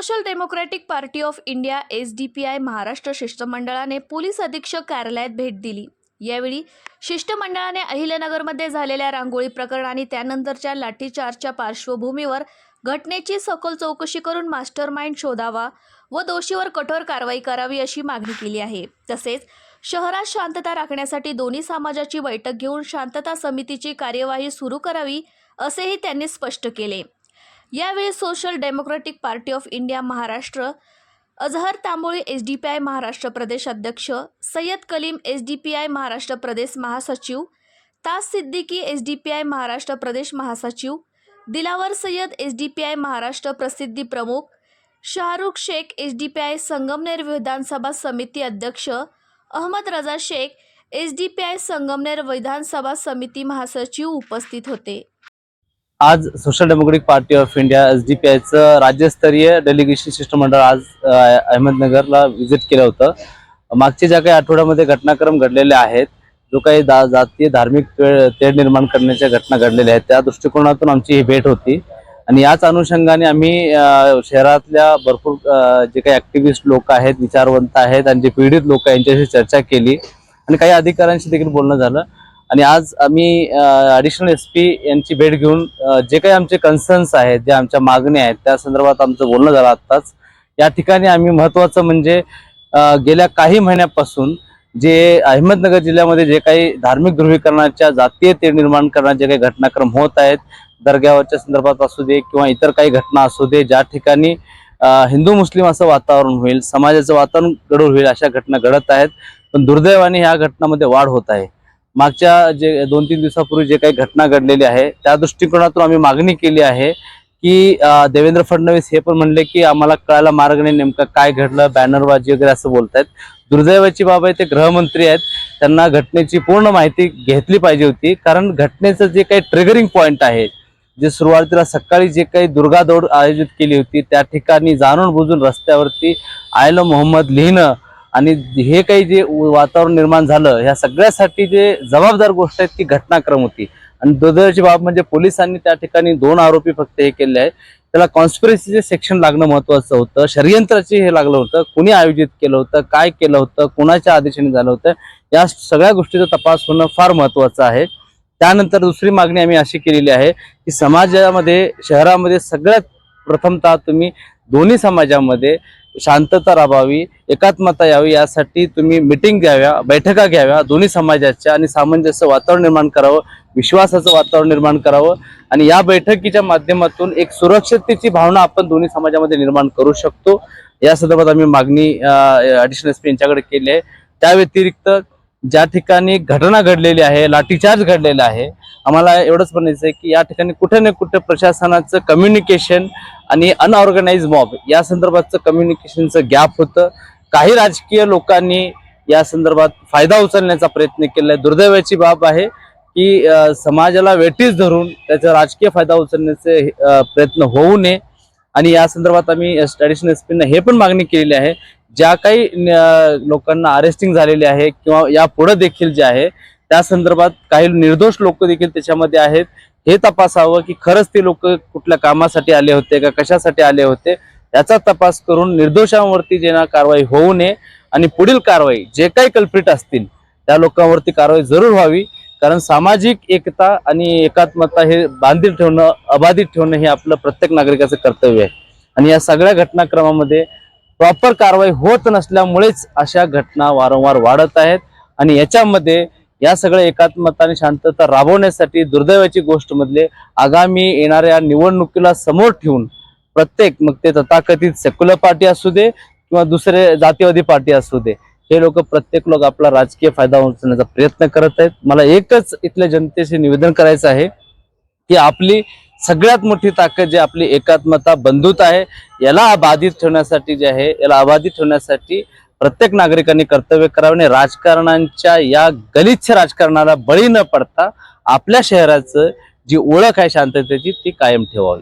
Social democratic party of India S D P I Maharashtra शिष्टमंडळाने police अधीक्षक कार्यालयात भेट दिली. यावेळी शिष्टमंडळाने अहिल्यानगरमध्ये झालेल्या रांगोळी प्रकरण आणि त्यानंतरच्या लाठीचार्जच्या पार्श्वभूमीवर घटनेची सखोल चौकशी करून मास्टर माइंड शोधावा व दोषीवर कठोर कारवाई करावी अशी मागणी केली आहे. तसेच शहरात शांतता राखण्यासाठी दोन्ही समाजाची बैठक घेऊन शांतता समितीची कार्यवाही सुरू करावी असेही त्यांनी स्पष्ट केले. यावेळी social democratic party of India Maharashtra Azhar Tamboli S D P I Maharashtra प्रदेश अध्यक्ष Sayyad Kalim S D P I Maharashtra प्रदेश महासचिव तास Siddiqui S D P I Maharashtra प्रदेश महासचिव Dilawar Sayyad S D P I Maharashtra प्रसिद्धी प्रमुख Shahrukh Shaikh S D P I Sangamner विधानसभा समिती अध्यक्ष Ahmad Raza Shaikh S D P I Sangamner विधानसभा समिती महासचिव उपस्थित होते. आज social democratic party of India S D P आयचं राज्यस्तरीय डेलिगेशन शिष्टमंडळ आज अहमदनगरला व्हिजिट केलं होतं. मागच्या ज्या काही आठवड्यामध्ये घटनाक्रम घडलेले आहेत जो काही दा जातीय धार्मिक तेढ निर्माण करण्याच्या घटना घडलेल्या आहेत त्या दृष्टिकोनातून आमची ही भेट होती. आणि याच अनुषंगाने आम्ही शहरातल्या भरपूर जे काही ऍक्टिव्हिस्ट लोक आहेत विचारवंत आहेत आणि जे पीडित लोक आहेत यांच्याशी चर्चा केली. आणि काही अधिकाऱ्यांशी देखील बोलणं झालं. आणि आज आम्ही ॲडिशनल एस पी यांची भेट घेऊन जे काही आमचे कन्सर्न्स आहेत जे आमच्या मागण्या आहेत त्या संदर्भात आमचं बोलणं झालं आत्ताच. या ठिकाणी आम्ही महत्त्वाचं म्हणजे गेल्या काही महिन्यापासून जे अहमदनगर जिल्ह्यामध्ये जे काही धार्मिक ध्रुवीकरणाच्या जातीय ते निर्माण करण्याचे जे काही घटनाक्रम होत आहेत दर्ग्यावरच्या संदर्भात असू दे किंवा इतर काही घटना असू दे ज्या ठिकाणी हिंदू मुस्लिम असं वातावरण होईल समाजाचं वातावरण गडूळ होईल अशा घटना घडत आहेत. पण दुर्दैवाने ह्या घटनामध्ये वाढ होत आहे. मागच्या जे दोन तीन दिवसापूर्वी जे काही घटना घडलेली आहे त्या दृष्टिकोनातून आम्ही मागणी केली आहे की देवेंद्र फडणवीस हे पण म्हणले की आम्हाला कळायला मार्ग नाही नेमकं काय घडलं बॅनरबाजी वगैरे असं बोलतायत. दुर्दैवाची बाब आहे ते गृहमंत्री आहेत त्यांना घटनेची पूर्ण माहिती घेतली पाहिजे होती. कारण घटनेचं जे काही ट्रिगरिंग पॉईंट आहे जे सुरुवातीला सकाळी जे काही दुर्गा दौड आयोजित केली होती त्या ठिकाणी जाणून बुजून रस्त्यावरती आयलं मोहम्मद लिहिणं आणि हे काही जे वातावरण निर्माण झालं ह्या सगळ्यासाठी जे जबाबदार गोष्ट आहे ती घटनाक्रम होती. आणि दुर्दैवाची बाब म्हणजे पोलिसांनी त्या ठिकाणी दोन आरोपी फक्त हे केले आहे त्याला कॉन्स्पिरसीचे सेक्शन लागणं महत्वाचं होतं. षडयंत्राचे हे लागलं होतं. कुणी आयोजित केलं होतं? काय केलं होतं? कुणाच्या आदेशाने झालं होतं? या सगळ्या गोष्टीचा तपास होणं फार महत्वाचं आहे. त्यानंतर दुसरी मागणी आम्ही अशी केलेली आहे की समाजामध्ये शहरामध्ये सगळ्यात प्रथमतः तुम्ही दोन्ही समाजामध्ये शांतता राबावी एकात्मता यावी यासाठी तुम्ही मिटिंग घ्याव्या बैठका घ्याव्या दोन्ही समाजाच्या आणि सामंजस्य वातावरण निर्माण करावं विश्वासाचं वातावरण निर्माण करावं आणि या बैठकीच्या माध्यमातून एक सुरक्षिततेची भावना आपण दोन्ही समाजामध्ये निर्माण करू शकतो. या संदर्भात आम्ही मागणी ॲडिशनल एस पी यांच्याकडे केली आहे. त्या व्यतिरिक्त ज्या ठिकाणी घटना घडलेली आहे लाठीचार्ज घडलेला आहे आम्हाला एवढंच म्हणायचं आहे की या ठिकाणी कुठे ना कुठे प्रशासनाचं कम्युनिकेशन आणि अनऑर्गनाइज मॉब या संदर्भातचं कम्युनिकेशनचं गॅप होतं. काही राजकीय लोकांनी या संदर्भात फायदा उचलण्याचा प्रयत्न केलाय. दुर्दैवाची बाब आहे की समाजाला वेटीस धरून त्याचा राजकीय फायदा उचलण्याचे प्रयत्न होऊ नये. आणि या संदर्भात आम्ही ऍडिशनल एस हे पण मागणी केलेली आहे ज्या काही न- लोकांना अरेस्टिंग झालेली आहे किंवा यापुढे देखील जे आहे त्या संदर्भात काही निर्दोष लोक देखील त्याच्यामध्ये आहेत. हे तपासावं की खरंच ते लोक कुठल्या कामासाठी आले होते का कशासाठी आले होते याचा तपास करून निर्दोषांवरती जे ना कारवाई होऊ नये आणि पुढील कारवाई जे काही कल्प्रिट असतील त्या लोकांवरती कारवाई जरूर व्हावी. कारण सामाजिक एकता आणि एकात्मता हे बांधील ठेवणं अबाधित ठेवणं हे आपलं प्रत्येक नागरिकाचं कर्तव्य आहे. आणि या सगळ्या घटनाक्रमामध्ये प्रॉपर कारवाई होत नसल्यामुळेच अशा घटना वारंवार वाढत आहेत. आणि याच्यामध्ये या सगळ्या एकात्मता आणि शांतता राबवण्यासाठी दुर्दैवाची गोष्ट मधले आगामी येणाऱ्या निवडणुकीला समोर ठेवून प्रत्येक मग ते तथाकथित सेक्युलर पार्टी असू दे किंवा दुसरे जातीवादी पार्टी असू दे हे लोक प्रत्येक लोक आपला राजकीय फायदा उचलण्याचा प्रयत्न करत आहेत. मला एकच इथल्या जनतेशी निवेदन करायचं आहे की आपली सगळ्यात मोठी ताकद जी आपली एकात्मता बंधुता आहे याला अबाधित ठेवण्यासाठी जे आहे याला अबाधित ठेवण्यासाठी प्रत्येक नागरिकांनी कर्तव्य करावे आणि राजकारणांच्या या गलिच्छ राजकारणाला बळी न पडता आपल्या शहराचं जी ओळख आहे शांततेची ती कायम ठेवावी.